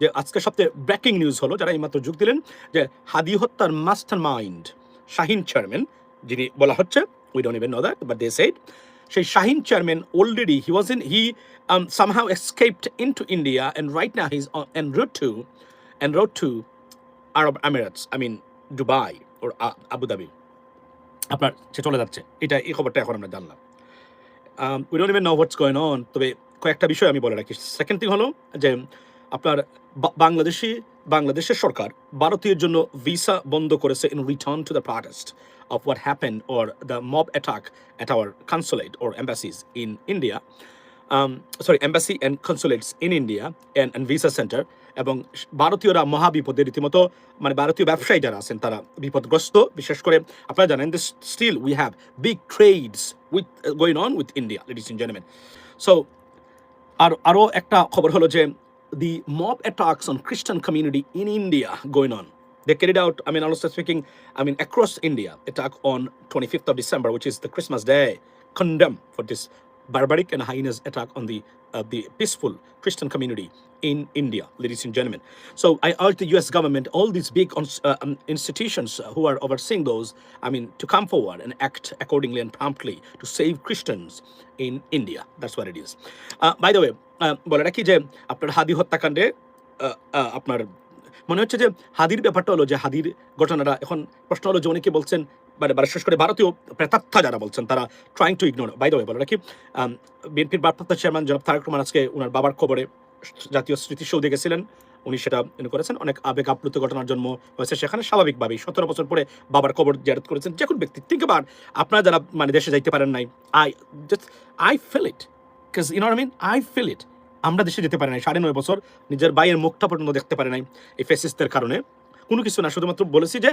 যে আজকে সবচেয়ে ব্রেকিং নিউজ হলো যারা এইমাত্র যোগ দিলেন যে হাদি হত্যার মাস্টার মাইন্ড শাহিন চেয়ারম্যান যিনি বলা হচ্ছে we don't even know that but they said সেই Shahin chairman already he was in he somehow escaped into India and right now he's on, en route to en route to Arab Emirates I mean Dubai or uh, আপনার সে চলে যাচ্ছে। এটা এই খবরটা এখন আমরা জানলাম। We don't even know what's going on তবে কয়েকটা বিষয় আমি বলে রাখি। সেকেন্ড থিং হলো যে আপনার বাংলাদেশি বাংলাদেশের সরকার ভারতীয়ের জন্য ভিসা বন্ধ করেছে in return to the protest what happened or the mob attack at our consulate or embassies in India. Um, sorry, embassy and consulates in India and, and visa center. এবং ভারতীয়রা মহাবিপদে রীতিমতো মানে ভারতীয় ব্যবসায়ী যারা আছেন তারা বিপদগ্রস্ত। বিশেষ করে আপনারা জানেন still we have big trades with going on with India ladies and gentleman so আর আরও একটা খবর হলো যে the mob attacks on Christian community in India going on. They carried out, I mean, honestly speaking, I mean, across India, attack on 25th of December, which is the Christmas day, condemn for this barbaric and heinous attack on the uh, the peaceful Christian community in India, ladies and gentlemen. So I urge the U.S. government, all these big ons- uh, um, institutions uh, who are overseeing those, I mean, to come forward and act accordingly and promptly to save Christians in India. That's what it is. Uh, by the way, uh, বলে রাখি যে আপনার হাদি হত্যাকাণ্ডে আহ, আহ, আপনার মনে হচ্ছে যে হাদির ব্যাপারটা হলো যে হাদির ঘটনাটা এখন প্রশ্ন হলো যে অনেকে বলছেন মানে মানে বিশেষ করে ভারতীয় প্রেতাত্মা যারা বলছেন, তারা trying to ignore by the way বলে রাখি বিএনপির ভারপ্রাপ্ত চেয়ারম্যান জনাব তারেক রহমান আজকে ওনার বাবার খবরে জাতীয় স্মৃতিসৌধে গেছিলেন। উনি সেটা করেছেন। অনেক আবেগ আপ্লুত ঘটনার জন্ম হয়েছে সেখানে। স্বাভাবিকভাবেই সতেরো বছর পরে বাবার কবর জিয়ারত করেছেন যে কোনো ব্যক্তি। থিঙ্ক আবার আপনারা যারা মানে দেশে যাইতে পারেন নাই I just I feel it because you know I mean I feel it আমরা দেশে যেতে পারি নাই, সাড়ে নয় বছর নিজের বাইয়ের মুখটা পর্যন্ত দেখতে পারে নাই এই ফেসিসদের কারণে। কোনো কিছু না, শুধুমাত্র বলেছি যে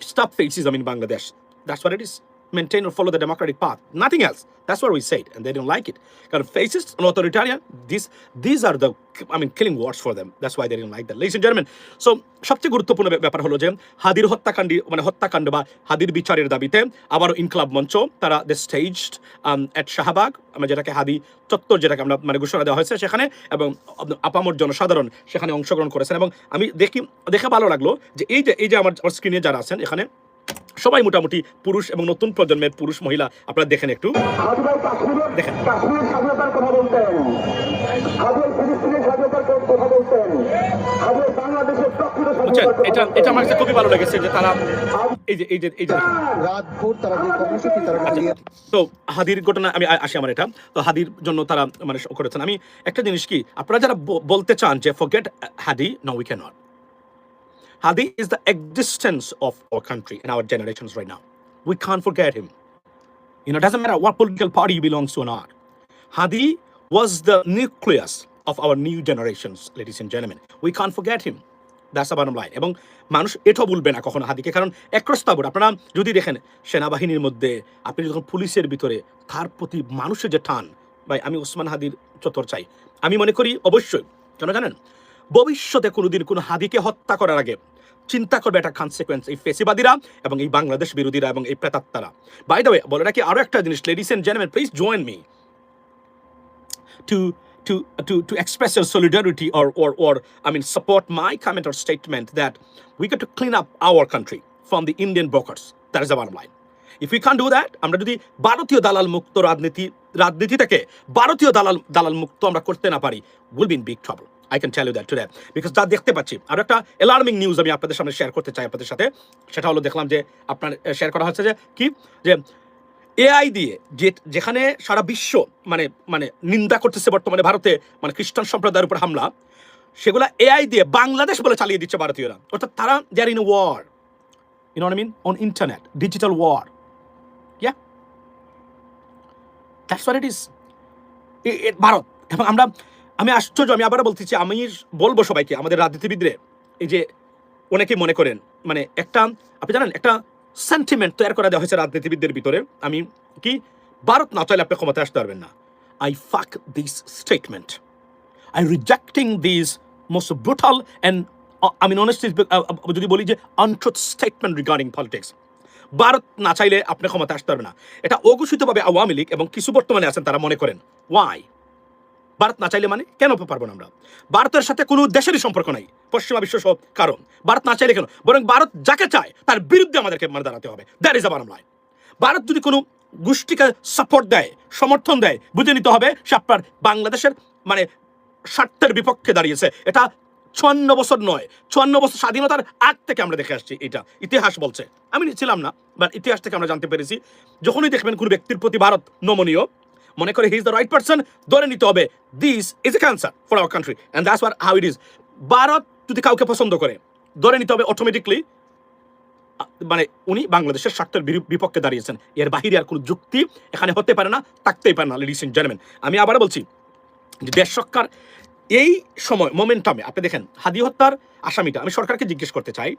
stop faces in Bangladesh. That's what it is. Maintain or follow the democratic path. Nothing else. That's what we said, and they don't like it. Kind of fascist and authoritarian. These these are the I mean killing words for them. That's why they didn't like that. Ladies and gentlemen, so সবচেয়ে গুরুত্বপূর্ণ ব্যাপ- ব্যাপার হলো যে হাদির হত্যাকাণ্ডী মানে হত্যাকাণ্ড বা হাদির বিচারের দাবিতে আবারও ইনকলাব মঞ্চ তারা দ্য স্টেজড অ্যাট শাহবাগ আমরা যেটাকে হাদি চত্বর যেটাকে আমরা মানে ঘোষণা দেওয়া হয়েছে সেখানে এবং আপামর জনসাধারণ সেখানে অংশগ্রহণ করেছেন এবং আমি দেখি দেখে ভালো লাগল যে এই যে এই যে আমার স্ক্রিনে যারা আছেন এখানে সবাই মোটামুটি পুরুষ এবং নতুন প্রজন্মের পুরুষ মহিলা। আপনারা দেখেন একটু। দেখেন। কথা এটা এটা আমার কাছে খুবই ভালো লেগেছে যে তারা এই যে এই যে এই যে তারা চালিয়ে তো হাদির ঘটনা আমি আসি আমার এটা। তো হাদির জন্য তারা মানে করেছেন। আমি একটা জিনিস কি আপনারা যারা বলতে চান যে forget Hadi no we can Hadi is the existence of our country in our generations right now we can forget him You know, it doesn't matter what political party he belongs to or not. Hadi was the nucleus of our new generations, ladies and gentlemen. We can't forget him. That's the bottom line. এবং মানুষ এটাও বলবে না কখনো হাদিকে কারণ একরস্তাবর আপনারা যদি দেখেন সেনাবাহিনীর মধ্যে আপনি যখন পুলিশের ভিতরে তার প্রতি মানুষের যে টান ভাই আমি ওসমান হাদির চত্বর চাই আমি মনে করি অবশ্যই কেন জানেন ভবিষ্যতে কোনোদিন কোনো হাদিকে হত্যা করার আগে চিন্তা করবে একটা কনসিকুয়েন্স এই ফেসিবাদীরা এবং এই বাংলাদেশ বিরোধীরা এবং এই প্রেতাত্মারা বাই দ্য ওয়ে বলে রাখি আরও একটা জিনিস ladies and gentleman please join me to to to to express your solidarity or or or I mean support my comment or statement that we got to clean up our country from the Indian brokers. That is the bottom line. If we can't do that, আমরা যদি ভারতীয় দালাল মুক্ত রাজনীতি রাজনীতি থেকে ভারতীয় দালাল দালাল মুক্ত আমরা করতে না পারি will be in big trouble I can tell you that today because যা দেখতে পাচ্ছি, আর একটা অ্যালার্মিং নিউজ আমি আপনাদের সামনে শেয়ার করতে চাই আপনাদের সাথে। সেটা হলো দেখলাম যে আপনার শেয়ার করা হচ্ছে যে কি? যে এআই দিয়ে যে, যেখানে সারা বিশ্ব মানে মানে নিন্দা করতেছে বর্তমানে ভারতে মানে খ্রিস্টান সম্প্রদায়ের উপর হামলা, সেগুলা এআই দিয়ে বাংলাদেশ বলে চালিয়ে দিচ্ছে ভারতীয়রা। অর্থাৎ তারা they are in war you know I mean on internet digital war yeah that's what it is Bharat. এবং আমরা আমি আশ্চর্য, আমি আবারও বলতেছি আমি বলব সবাইকে, আমাদের রাজনীতিবিদরে, এই যে অনেকে মনে করেন মানে একটা, আপনি জানেন, একটা সেন্টিমেন্ট তৈরি করা দেওয়া হয়েছে রাজনীতিবিদদের ভিতরে। আমি কি, ভারত না চাইলে আপনি ক্ষমতায় আসতে পারবেন না। I fuck this statement I rejecting this most brutal and আমি অনেস্টলি যদি বলি যে untruth statement regarding politics Bharat না চাইলে আপনি ক্ষমতা আসতে পারবে না। এটা অঘোষিতভাবে আওয়ামী লীগ এবং কিছু বর্তমানে আছেন তারা মনে করেন। ওয়াই ভারত না চাইলে মানে কেন পারব না আমরা? ভারতের সাথে কোনো দেশেরই সম্পর্ক নাই। পশ্চিমা বিশ্ব সব কারণ। ভারত না চাইলে কেন? বরং ভারত যাকে চায়, তার বিরুদ্ধে আমাদেরকে মানে দাঁড়াতে হবে। That is a bottom line Bharat যদি কোনো গোষ্ঠীকে সাপোর্ট দেয়, সমর্থন দেয়, বুঝে নিতে হবে সে আপনার বাংলাদেশের মানে স্বার্থের বিপক্ষে দাঁড়িয়েছে। এটা চুয়ান্ন বছর নয়, চুয়ান্ন বছর স্বাধীনতার আগ থেকে আমরা দেখে আসছি এটা। ইতিহাস বলছে। আমি ছিলাম না বা ইতিহাস থেকে আমরা জানতে পেরেছি, যখনই দেখবেন কোনো ব্যক্তির প্রতি ভারত নমনীয় মনে করে he is the right person ধরে নিতে হবে this is a cancer for our country and that's war how it is Bharat যদি কাউকে পছন্দ করে, ধরে নিতে হবে অটোমেটিকলি মানে উনি বাংলাদেশের স্বার্থের বিপক্ষে দাঁড়িয়েছেন, এর বাহিরে আর কোনো যুক্তি এখানে হতে পারে না, থাকতেই পারে না লেডিস এন্ড জেন্টলম্যান আমি আবার বলছি, যে দেশ সরকার এই সময় মোমেন্টামে আপনি দেখেন, হাদি হত্যার আসামিটা, আমি সরকারকে জিজ্ঞেস করতে চাই,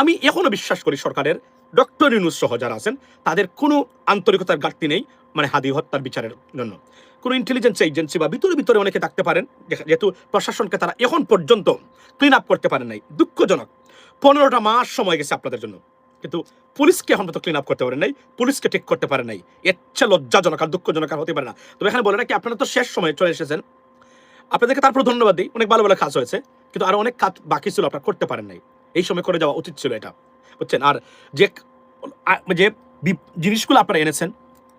আমি এখনও বিশ্বাস করি সরকারের ডক্টর ইউনুস সহ যারা আছেন, তাদের কোনো আন্তরিকতার ঘাটতি নেই মানে হাদি হত্যার বিচারের জন্য। কোনো ইন্টেলিজেন্স এজেন্সি বা ভিতরে ভিতরে অনেকে থাকতে পারেন যেহেতু প্রশাসনকে তারা এখন পর্যন্ত ক্লিন আপ করতে পারেন নাই। দুঃখজনক। পনেরোটা মাস সময় গেছে আপনাদের জন্য। কিন্তু পুলিশকে এখন পর্যন্ত ক্লিন আপ করতে পারেন নাই, পুলিশকে ঠিক করতে পারেন নাই। এর লজ্জাজনক আর দুঃখজনক আর হতে পারে না। তবে এখানে বলে রাখি আপনারা তো শেষ সময়ে চলে এসেছেন। আপনাদেরকে তারপর ধন্যবাদ দিই। অনেক ভালো ভালো কাজ হয়েছে, কিন্তু আরও অনেক কাজ বাকি ছিল, আপনারা করতে পারেন নাই। এই সময় করে যাওয়া উচিত ছিল এটা। বুঝছেন আর যে যে জিনিসগুলো আপনারা এনেছেন,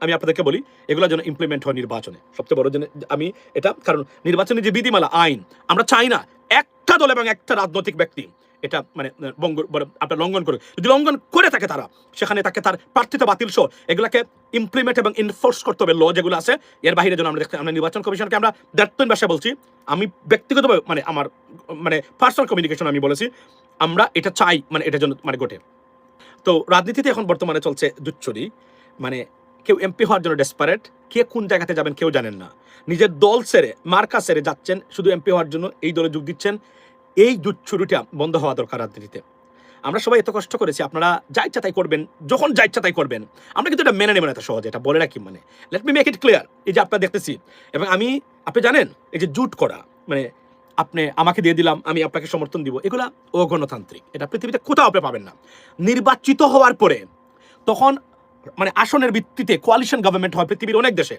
আমি আপনাদেরকে বলি, এগুলো যেন ইমপ্লিমেন্ট হয় নির্বাচনে। সবচেয়ে বড় জন্য আমি এটা, কারণ নির্বাচনে যে বিধিমালা, আইন, আমরা চাই না একটা দল এবং একটা রাজনৈতিক ব্যক্তি, এটা মানে বঙ্গ আপনার লঙ্ঘন করে যদি লঙ্ঘন করে থাকে তারা, সেখানে তাকে তার প্রার্থিতা বাতিল সহ, এগুলাকে ইমপ্লিমেন্ট এবং ইনফোর্স করতে হবে ল যেগুলো আছে, এর বাইরে যেন আমরা দেখতে, আমরা নির্বাচন কমিশনকে আমরা দায়িত্বহীন ভাষায় বলছি। আমি ব্যক্তিগতভাবে মানে আমার মানে পার্সোনাল কমিউনিকেশন আমি বলেছি আমরা এটা চাই মানে এটা জন্য মানে ঘটে তো রাজনীতিতে এখন বর্তমানে চলছে দুচ্ছরি মানে কেউ এমপি হওয়ার জন্য ডেসপারেট কে কোন জায়গাতে যাবেন কেউ জানেন না। নিজের দল সেরে, মার্কা সেরে যাচ্ছেন, শুধু এমপি হওয়ার জন্য এই দলে যোগ দিচ্ছেন, এই দুচ্ছুরিটা বন্ধ হওয়া দরকার রাজনীতিতে। আমরা সবাই এত কষ্ট করেছি, আপনারা যা ইচ্ছা তাই করবেন, যখন যা ইচ্ছা তাই করবেন। আমরা কিন্তু এটা মেনে নেবেন এত সহজে, এটা বলে রাখি মানে। Let me make it clear এই যে আপনারা দেখতেছি, এবং আমি, আপনি জানেন, এই যে জুট করা মানে আপনি আমাকে দিয়ে দিলাম, আমি আপনাকে সমর্থন দিব। এগুলা অগণতান্ত্রিক। এটা পৃথিবীতে কোথাও আপনি পাবেন না। নির্বাচিত হওয়ার পরে তখন মানে আসনের ভিত্তিতে কোয়ালিশন গভর্নমেন্ট হয় পৃথিবীর অনেক দেশে।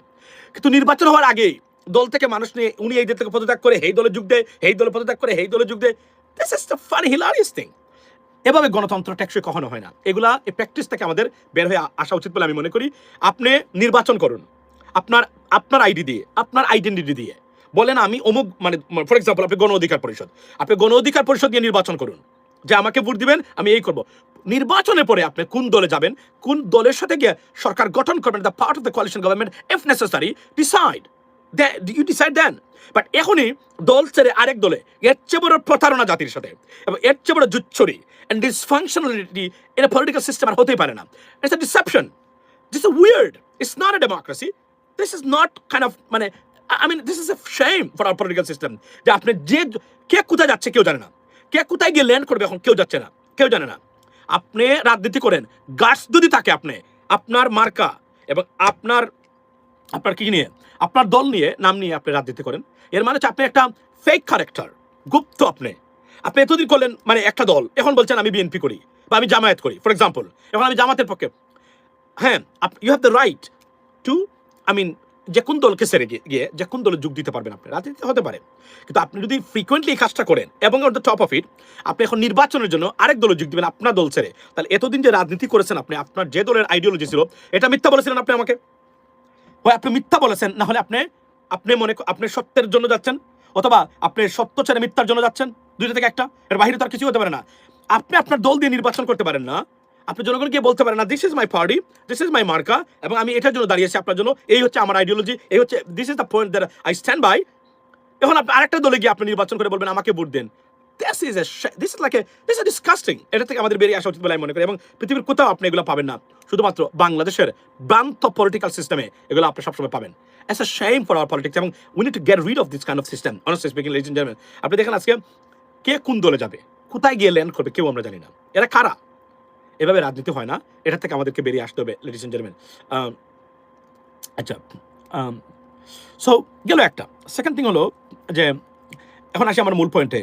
কিন্তু নির্বাচন হওয়ার আগেই দল থেকে মানুষ নিয়ে উনি এই দল থেকে পদত্যাগ করে এই দলে যোগ দেয় এই দলে পদত্যাগ করে এই দলে যোগ দেয় this is the funny hilarious thing এভাবে গণতন্ত্র ট্যাক্সই কখনো হয় না। এগুলা, এই প্র্যাকটিস থেকে আমাদের বের হয়ে আসা উচিত বলে আমি মনে করি। আপনি নির্বাচন করুন। আপনার আপনার আইডি দিয়ে, আপনার আইডেন্টিটি দিয়ে। বলেন আমি অমুক মানে ফর এক্সাম্পল আপনি গণ অধিকার পরিষদ। আপনি গণ অধিকার পরিষদ দিয়ে নির্বাচন করুন। যে আমাকে ভোট দিবেন, আমি এই করব। নির্বাচনের পরে আপনি কোন দলে যাবেন, কোন দলের সাথে গিয়ে সরকার গঠন করবেন the part of the coalition government if necessary decide you decide then but এখনই দল ছেড়ে আরেক দলে, এর চেয়ে বড় প্রতারণা জাতির সাথে, এবং এর চেয়ে বড় জুচ্ছরি and dysfunctionality in a political system আর হতেই পারে না। It's a deception this is weird it's not a democracy this is not kind of মানে I mean this is a shame for our political system যে আপনি যে কে কোথায় যাচ্ছে কেউ জানে না। কে কোথায় গিয়ে ল্যান্ড করবে এখন কেউ যাচ্ছে না। কেউ জানে না। আপনি রাজনীতি করেন, গাছ যদি থাকে আপনি, আপনার মার্কা এবং আপনার আপনার কি নিয়ে, আপনার দল নিয়ে, নাম নিয়ে আপনি রাজনীতি করেন। এর মানে হচ্ছে আপনি একটা ফেক ক্যারেক্টার গুপ্ত আপনি। আপনি এতদিন করলেন মানে একটা দল, এখন বলছেন আমি বিএনপি করি বা আমি জামায়াত করি ফর এক্সাম্পল এখন আমি জামাতের পক্ষে। হ্যাঁ you have the right to I mean যে কোন দলকে সেরে গিয়ে যে কোন দলে যোগ দিতে পারবেন আপনি, রাজনীতি হতে পারে। কিন্তু আপনি যদি ফ্রিকোয়েন্টলি এই কাজটা করেন এবং অন টপ অফ ইট আপনি এখন নির্বাচনের জন্য আরেক দলে যোগ দিবেন আপনার দল ছেড়ে, তাহলে এতদিন যে রাজনীতি করেছেন আপনি, আপনার যে দলের আইডিওলজি ছিল, এটা মিথ্যা বলেছিলেন আপনি আমাকে? হয় আপনি মিথ্যা বলেছেন, না হলে আপনি আপনি মনে আপনি সত্যের জন্য যাচ্ছেন, অথবা আপনি সত্য ছেড়ে মিথ্যার জন্য যাচ্ছেন, দুইটা থেকে একটা, এর বাইরে তো আর কিছু হতে পারে না। আপনি আপনার দল দিয়ে নির্বাচন করতে পারেন না আপনি জনগণকে বলতে পারেন, না this is my party this is my মার্কা এবং আমি এটার জন্য দাঁড়িয়েছি আপনার জন্য, এই হচ্ছে আমার আইডিওলজি এই হচ্ছে this is the point that I stand by এখন আপনি আরেকটা দলে গিয়ে আপনি নির্বাচন করে বলবেন, আমাকে vote then. This is this is like this is disgusting এটা থেকে আমাদের বেরিয়ে আসা উচিত বলে আমি মনে করি, এবং পৃথিবীর কোথাও আপনি এগুলো পাবেন না। শুধুমাত্র বাংলাদেশের ভ্রান্ত পলিটিক্যাল সিস্টেমে এগুলো আপনি সবসময় পাবেন। Is a shame for our politics এবং we need to get rid of this kind of system honestly speaking ladies and আপনি দেখেন আজকে কে কোন দলে যাবে, কোথায় গিয়ে ল্যান্ড করবে, কেউ আমরা জানি না। এরা কারা? এভাবে রাজনীতি হয় না। এটা থেকে আমাদেরকে বেরিয়ে আসতে হবে লেডিস এন্ড জেন্টলম্যান আচ্ছা সো গেল একটা। সেকেন্ড থিং হলো যে, এখন আসি আমার মূল পয়েন্টে